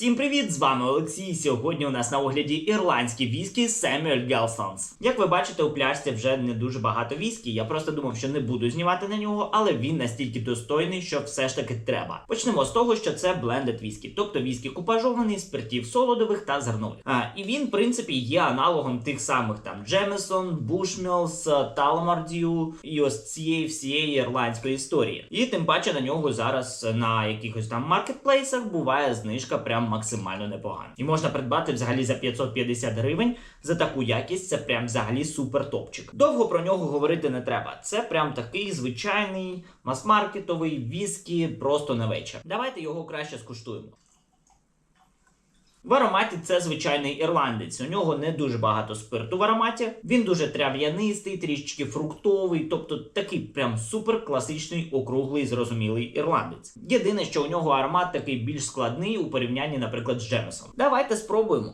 Всім привіт! З вами Олексій. Сьогодні у нас на огляді ірландські віскі Samuel Gelsons. Як ви бачите, у пляшці вже не дуже багато віскі. Я просто думав, що не буду знімати на нього, але він настільки достойний, що все ж таки треба. Почнемо з того, що це блендед віскі, тобто віскі купажований, спиртів солодових та зернових. А, і він, в принципі, є аналогом тих самих там Джемесон, Бушмілс, Таламардію і ось цієї всієї ірландської історії. І тим паче на нього зараз на якихось там маркетплейсах буває знижка прям максимально непогано. І можна придбати взагалі за 550 гривень за таку якість. Це прям взагалі супер топчик. Довго про нього говорити не треба. Це прям такий звичайний мас-маркетовий віскі просто на вечір. Давайте його краще скуштуємо. В ароматі це звичайний ірландець. У нього не дуже багато спирту в ароматі. Він дуже трав'янистий, трішечки фруктовий, тобто такий прям супер класичний, округлий, зрозумілий ірландець. Єдине, що у нього аромат такий більш складний у порівнянні, наприклад, з Джемесом. Давайте спробуємо.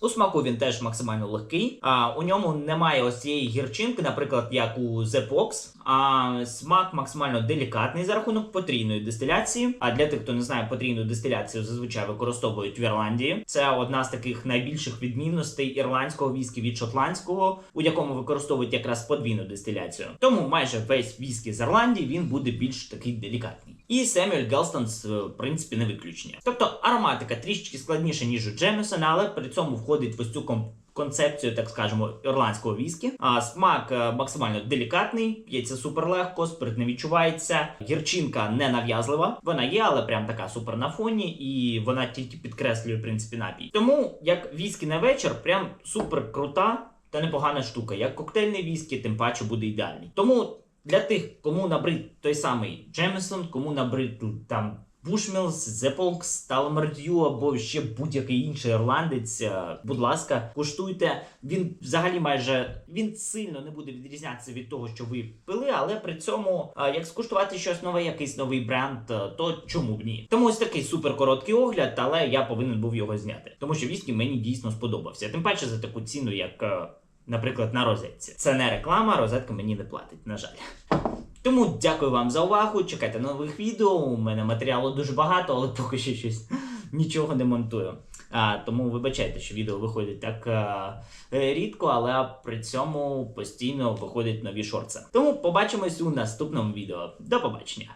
У смаку він теж максимально легкий. А у ньому немає ось цієї гірчинки, наприклад, як у The А смак максимально делікатний за рахунок потрійної дистиляції. А для тих, хто не знає, потрійну дистиляцію зазвичай використовують в Ірландії. Це одна з таких найбільших відмінностей ірландського віскі від шотландського, у якому використовують якраз подвійну дистиляцію. Тому майже весь віскі з Ірландії він буде більш такий делікатний. І Семюель Гелстонс, в принципі, не виключення. Тобто ароматика трішечки складніша, ніж у Джемесона, але при цьому входить в ось цю концепцію, так скажемо, ірландського віскі. А смак е, максимально делікатний, п'ється супер легко, спирт не відчувається. Гірчинка не нав'язлива. Вона є, але прям така супер на фоні, і вона тільки підкреслює в принципі напій. Тому як віскі на вечір, прям супер крута та непогана штука. Як коктейльний віскі, тим паче буде ідеальний. Тому для тих, кому набрид той самий Джемесон, кому набрид там Бушмілс, Зеполкс, Таламардю або ще будь-який інший ірландець, е, будь ласка, куштуйте. Він взагалі майже він сильно не буде відрізнятися від того, що ви пили, але при цьому, е, як скуштувати щось нове, якийсь новий бренд, е, то чому б ні? Тому ось такий супер короткий огляд, але я повинен був його зняти, тому що віскі мені дійсно сподобався. Тим паче за таку ціну, як, наприклад, на розетці. Це не реклама, розетка мені не платить, на жаль. Тому дякую вам за увагу. Чекайте нових відео. У мене матеріалу дуже багато, але поки що щось нічого не монтую. А, тому вибачайте, що відео виходить так а, е, рідко, але при цьому постійно виходять нові шорти. Тому побачимось у наступному відео. До побачення!